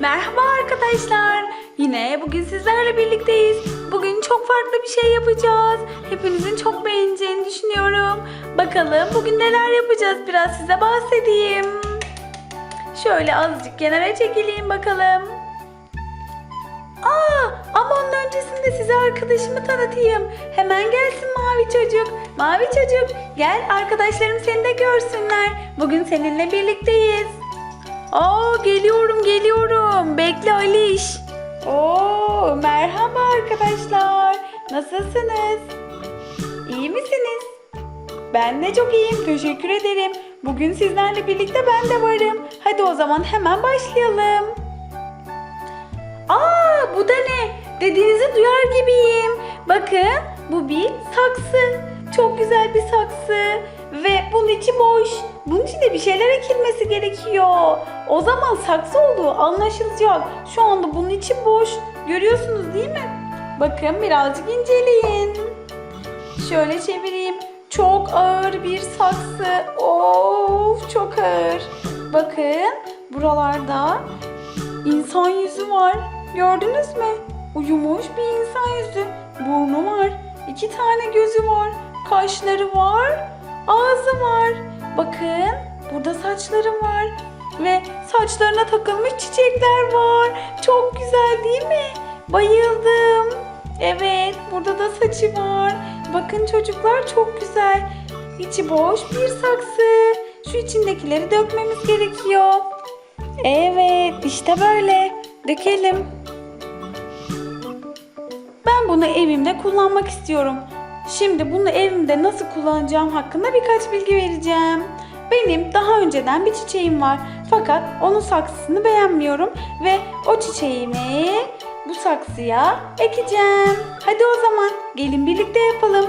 Merhaba arkadaşlar. Yine bugün sizlerle birlikteyiz. Bugün çok farklı bir şey yapacağız. Hepinizin çok beğeneceğini düşünüyorum. Bakalım bugün neler yapacağız biraz size bahsedeyim. Şöyle azıcık kenara çekileyim bakalım. Aa, ama onun öncesinde size arkadaşımı tanıtayım. Hemen gelsin mavi çocuk. Mavi çocuk gel arkadaşlarım seni de görsünler. Bugün seninle birlikteyiz. Aa geliyorum geliyorum. Bekle Aliş. Oo merhaba arkadaşlar. Nasılsınız? İyi misiniz? Ben de çok iyiyim. Teşekkür ederim. Bugün sizlerle birlikte ben de varım. Hadi o zaman hemen başlayalım. Aa bu da ne? Dediğinizi duyar gibiyim. Bakın bu bir saksı. Çok güzel bir saksı. Ve bunun içi boş. Bunun içinde bir şeyler ekilmesi gerekiyor. O zaman saksı olduğu anlaşılacak. Şu anda bunun içi boş. Görüyorsunuz değil mi? Bakın birazcık inceleyin. Şöyle çevireyim. Çok ağır bir saksı. Of çok ağır. Bakın buralarda insan yüzü var. Gördünüz mü? Uyumuş bir insan yüzü. Burnu var. iki tane gözü var. Kaşları var. Ağzı var. Bakın burada saçları var. Ve saçlarına takılmış çiçekler var. Çok güzel değil mi? Bayıldım. Evet burada da saçı var. Bakın çocuklar çok güzel. İçi boş bir saksı. Şu içindekileri dökmemiz gerekiyor. Evet işte böyle. Dökelim. Ben bunu evimde kullanmak istiyorum. Şimdi bunu evimde nasıl kullanacağım hakkında birkaç bilgi vereceğim. Benim daha önceden bir çiçeğim var. Fakat onun saksısını beğenmiyorum ve o çiçeğimi bu saksıya ekeceğim. Hadi o zaman gelin birlikte yapalım.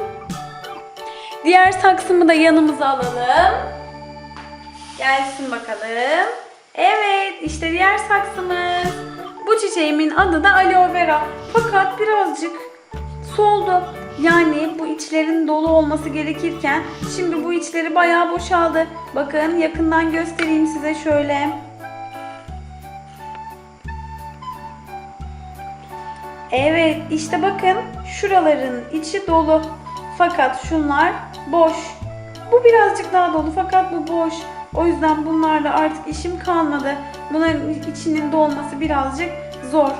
Diğer saksımı da yanımıza alalım. Gelsin bakalım. Evet işte diğer saksımız. Bu çiçeğimin adı da aloe vera. Fakat birazcık soldu. Yani bu içlerin dolu olması gerekirken şimdi bu içleri bayağı boşaldı. Bakın yakından göstereyim size şöyle. Evet işte bakın şuraların içi dolu. Fakat şunlar boş. Bu birazcık daha dolu fakat bu boş. O yüzden bunlarla artık işim kalmadı. Bunların içinin dolması birazcık zor.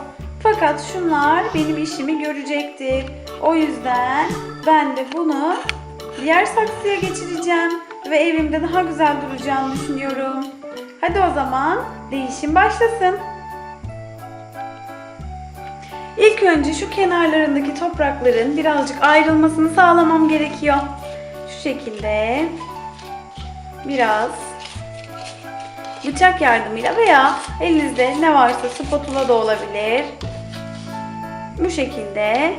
Fakat şunlar benim işimi görecektir. O yüzden ben de bunu diğer saksıya geçireceğim ve evimde daha güzel duracağını düşünüyorum. Hadi o zaman değişim başlasın. İlk önce şu kenarlarındaki toprakların birazcık ayrılmasını sağlamam gerekiyor. Şu şekilde biraz bıçak yardımıyla veya elinizde ne varsa spatula da olabilir. Bu şekilde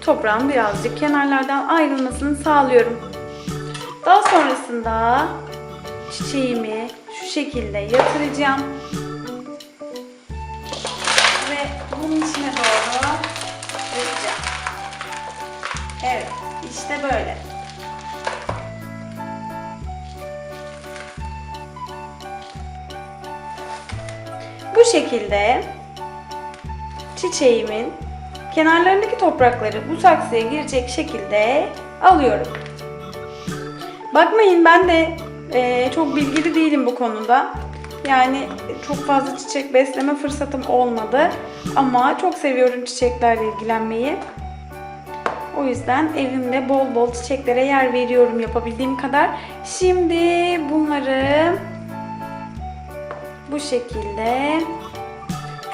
toprağın birazcık kenarlardan ayrılmasını sağlıyorum. Daha sonrasında çiçeğimi şu şekilde yatıracağım. Ve bunun içine doğru dökeceğim. Evet, işte böyle. Bu şekilde çiçeğimin kenarlarındaki toprakları bu saksıya girecek şekilde alıyorum. Bakmayın ben de e, çok bilgili değilim bu konuda. Yani çok fazla çiçek besleme fırsatım olmadı. Ama çok seviyorum çiçeklerle ilgilenmeyi. O yüzden evimde bol bol çiçeklere yer veriyorum yapabildiğim kadar. Şimdi bunları bu şekilde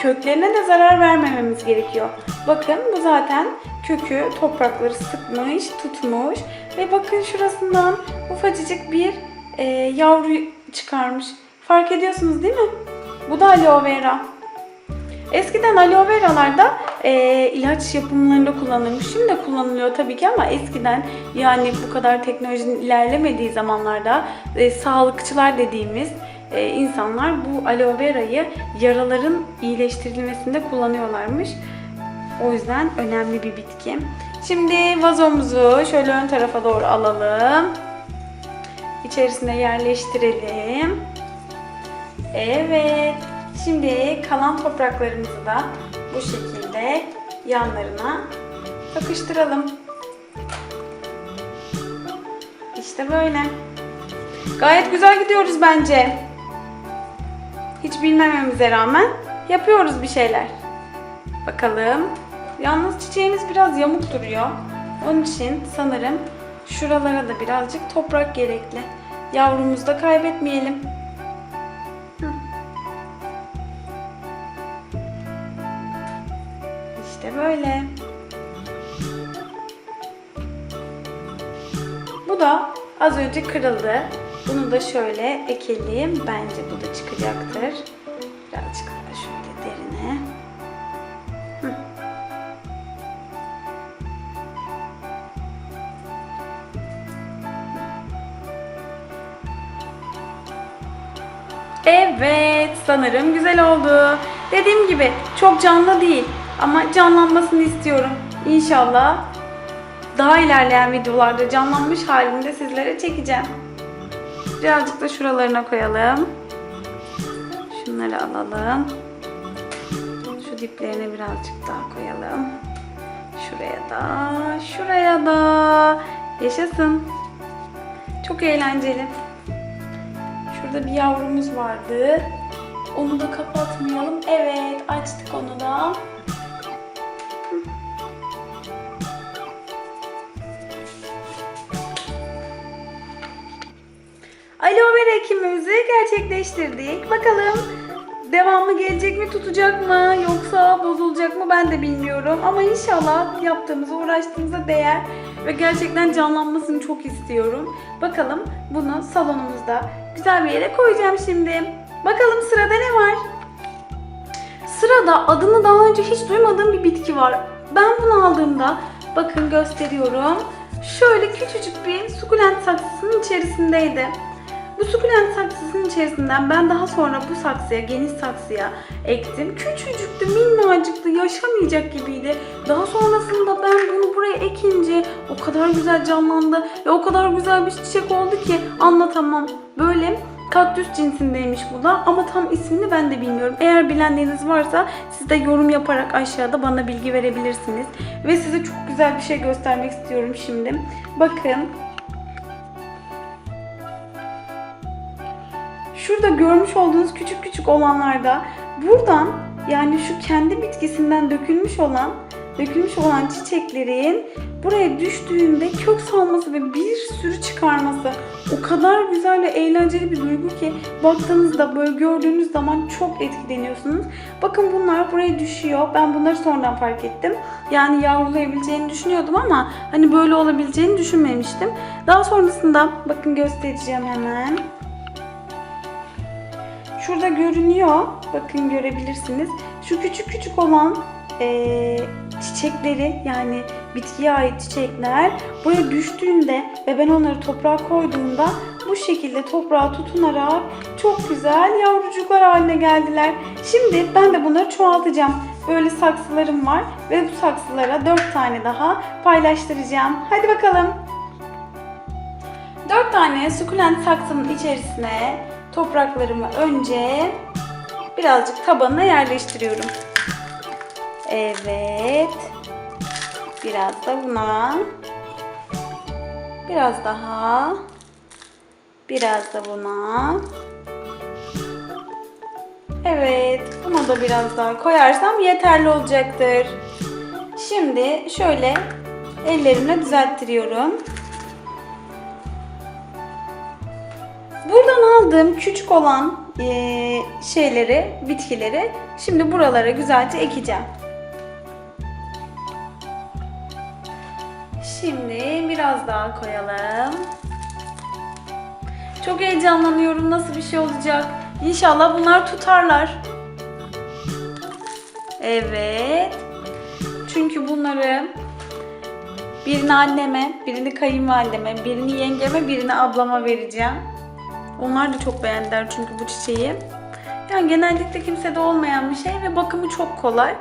köklerine de zarar vermememiz gerekiyor. Bakın bu zaten kökü toprakları sıkmış, tutmuş ve bakın şurasından ufacıcık bir e, yavru çıkarmış. Fark ediyorsunuz değil mi? Bu da aloe vera. Eskiden aloe veralarda e, ilaç yapımlarında kullanılmış. Şimdi de kullanılıyor tabii ki ama eskiden yani bu kadar teknolojinin ilerlemediği zamanlarda e, sağlıkçılar dediğimiz e, insanlar bu aloe verayı yaraların iyileştirilmesinde kullanıyorlarmış. O yüzden önemli bir bitki. Şimdi vazomuzu şöyle ön tarafa doğru alalım. İçerisine yerleştirelim. Evet. Şimdi kalan topraklarımızı da bu şekilde yanlarına takıştıralım. İşte böyle. Gayet güzel gidiyoruz bence. Hiç bilmememize rağmen yapıyoruz bir şeyler. Bakalım. Yalnız çiçeğimiz biraz yamuk duruyor. Onun için sanırım şuralara da birazcık toprak gerekli. Yavrumuzu da kaybetmeyelim. İşte böyle. Bu da az önce kırıldı. Bunu da şöyle ekelim. Bence bu da çıkacaktır. Birazcık daha şöyle derine. Evet, sanırım güzel oldu. Dediğim gibi çok canlı değil ama canlanmasını istiyorum. İnşallah daha ilerleyen videolarda canlanmış halinde sizlere çekeceğim. Birazcık da şuralarına koyalım. Şunları alalım. Şu diplerine birazcık daha koyalım. Şuraya da, şuraya da. Yaşasın. Çok eğlenceli. Şurada bir yavrumuz vardı. Onu da kapatmayalım. Evet, açtık onu da. Aloe vera ekimimizi gerçekleştirdik. Bakalım devamı gelecek mi, tutacak mı yoksa bozulacak mı ben de bilmiyorum. Ama inşallah yaptığımıza, uğraştığımıza değer ve gerçekten canlanmasını çok istiyorum. Bakalım bunu salonumuzda güzel bir yere koyacağım şimdi. Bakalım sırada ne var? Sırada adını daha önce hiç duymadığım bir bitki var. Ben bunu aldığımda bakın gösteriyorum. Şöyle küçücük bir sukulent saksısının içerisindeydi. Bu sukulent saksısının içerisinden ben daha sonra bu saksıya, geniş saksıya ektim. Küçücüktü, minnacıktı, yaşamayacak gibiydi. Daha sonrasında ben bunu buraya ekince o kadar güzel canlandı ve o kadar güzel bir çiçek oldu ki anlatamam. Böyle kaktüs cinsindeymiş bu da ama tam ismini ben de bilmiyorum. Eğer bilenleriniz varsa siz de yorum yaparak aşağıda bana bilgi verebilirsiniz. Ve size çok güzel bir şey göstermek istiyorum şimdi. Bakın Şurada görmüş olduğunuz küçük küçük olanlarda buradan yani şu kendi bitkisinden dökülmüş olan dökülmüş olan çiçeklerin buraya düştüğünde kök salması ve bir sürü çıkarması o kadar güzel ve eğlenceli bir duygu ki baktığınızda böyle gördüğünüz zaman çok etkileniyorsunuz. Bakın bunlar buraya düşüyor. Ben bunları sonradan fark ettim. Yani yavrulayabileceğini düşünüyordum ama hani böyle olabileceğini düşünmemiştim. Daha sonrasında bakın göstereceğim hemen. Şurada görünüyor. Bakın görebilirsiniz. Şu küçük küçük olan eee, çiçekleri yani bitkiye ait çiçekler buraya düştüğünde ve ben onları toprağa koyduğumda bu şekilde toprağa tutunarak çok güzel yavrucuklar haline geldiler. Şimdi ben de bunları çoğaltacağım. Böyle saksılarım var ve bu saksılara 4 tane daha paylaştıracağım. Hadi bakalım. 4 tane sukulent saksının içerisine topraklarımı önce birazcık tabanına yerleştiriyorum. Evet. Biraz da buna. Biraz daha. Biraz da buna. Evet. Buna da biraz daha koyarsam yeterli olacaktır. Şimdi şöyle ellerimle düzelttiriyorum. Buradan aldığım küçük olan eee, şeyleri, bitkileri şimdi buralara güzelce ekeceğim. Şimdi biraz daha koyalım. Çok heyecanlanıyorum nasıl bir şey olacak. İnşallah bunlar tutarlar. Evet. Çünkü bunları birini anneme, birini kayınvalideme, birini yengeme, birini ablama vereceğim. Onlar da çok beğendiler çünkü bu çiçeği. Yani genellikle kimsede olmayan bir şey ve bakımı çok kolay.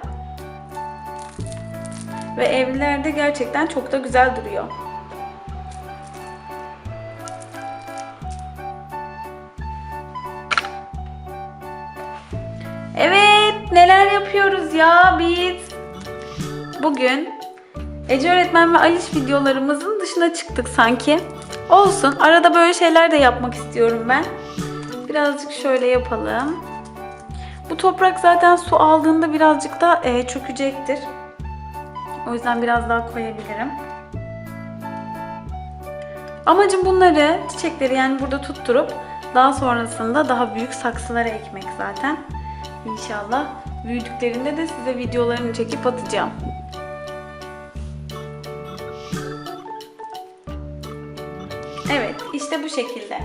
Ve evlerde gerçekten çok da güzel duruyor. neler yapıyoruz ya biz? Bugün Ece öğretmen ve Aliş videolarımızın dışına çıktık sanki. Olsun. Arada böyle şeyler de yapmak istiyorum ben. Birazcık şöyle yapalım. Bu toprak zaten su aldığında birazcık da e, çökecektir. O yüzden biraz daha koyabilirim. Amacım bunları, çiçekleri yani burada tutturup daha sonrasında daha büyük saksılara ekmek zaten. İnşallah büyüdüklerinde de size videolarını çekip atacağım. Evet, işte bu şekilde.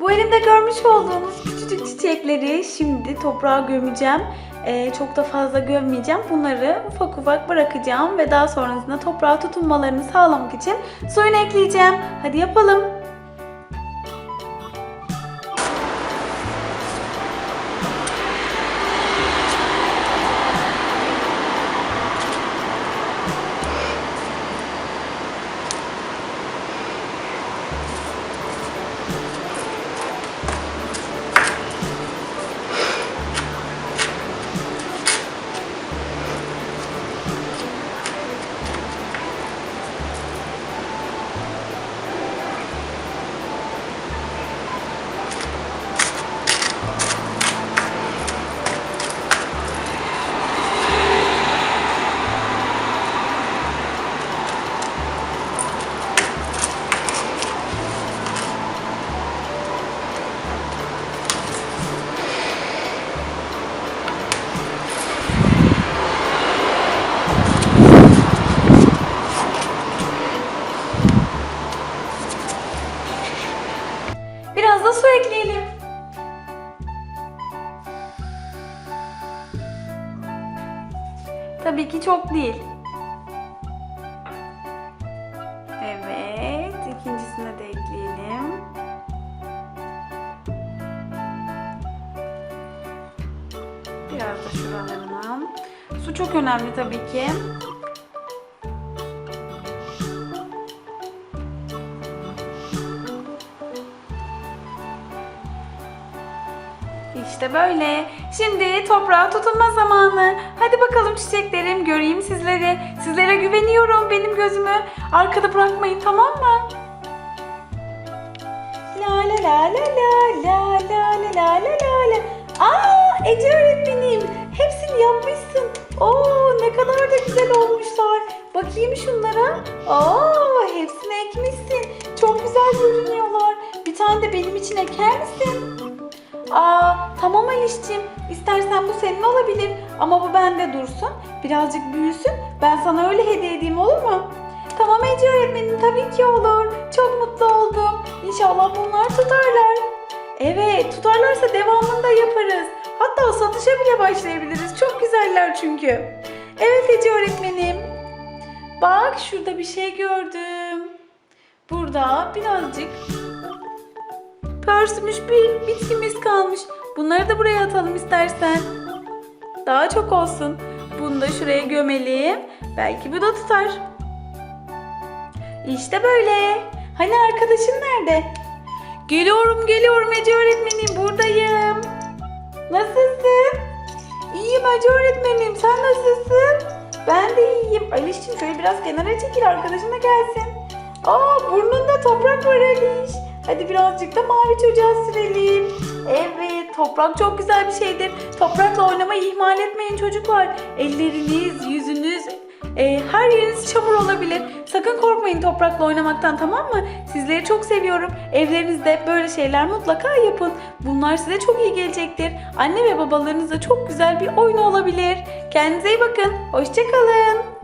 Bu elimde görmüş olduğunuz küçücük çiçekleri şimdi toprağa gömeceğim. Ee, çok da fazla gömmeyeceğim. Bunları ufak ufak bırakacağım ve daha sonrasında toprağa tutunmalarını sağlamak için suyunu ekleyeceğim. Hadi yapalım. Tabii ki çok değil. Evet, ikincisini de ekleyelim. Biraz da şuralarına. Su çok önemli tabii ki. İşte böyle. Şimdi toprağa tutunma zamanı. Hadi bakalım çiçeklerim göreyim sizleri. Sizlere güveniyorum benim gözümü. Arkada bırakmayın tamam mı? La la la la la la la la la la la la. Aa Ece öğretmenim. Hepsini yapmışsın. Oo ne kadar da güzel olmuşlar. Bakayım şunlara. Aa hepsini ekmişsin. Çok güzel görünüyorlar. Bir tane de benim için eker misin? Aa tamam Alişciğim. İstersen bu senin olabilir. Ama bu bende dursun. Birazcık büyüsün. Ben sana öyle hediye edeyim olur mu? Tamam Ece öğretmenim tabii ki olur. Çok mutlu oldum. İnşallah bunlar tutarlar. Evet tutarlarsa devamını da yaparız. Hatta satışa bile başlayabiliriz. Çok güzeller çünkü. Evet Ece öğretmenim. Bak şurada bir şey gördüm. Burada birazcık pörsümüş bir bitkimiz kalmış. Bunları da buraya atalım istersen. Daha çok olsun. Bunu da şuraya gömelim. Belki bu da tutar. İşte böyle. Hani arkadaşın nerede? Geliyorum geliyorum Ece öğretmenim buradayım. Nasılsın? İyiyim Ece öğretmenim sen nasılsın? Ben de iyiyim. Alişciğim şöyle biraz kenara çekil arkadaşın da gelsin. Aa burnunda toprak var Aliş. Hadi birazcık da mavi çocuğa sürelim. Evet toprak çok güzel bir şeydir. Toprakla oynamayı ihmal etmeyin çocuklar. Elleriniz, yüzünüz, e, her yeriniz çamur olabilir. Sakın korkmayın toprakla oynamaktan tamam mı? Sizleri çok seviyorum. Evlerinizde böyle şeyler mutlaka yapın. Bunlar size çok iyi gelecektir. Anne ve babalarınızla çok güzel bir oyun olabilir. Kendinize iyi bakın. Hoşçakalın.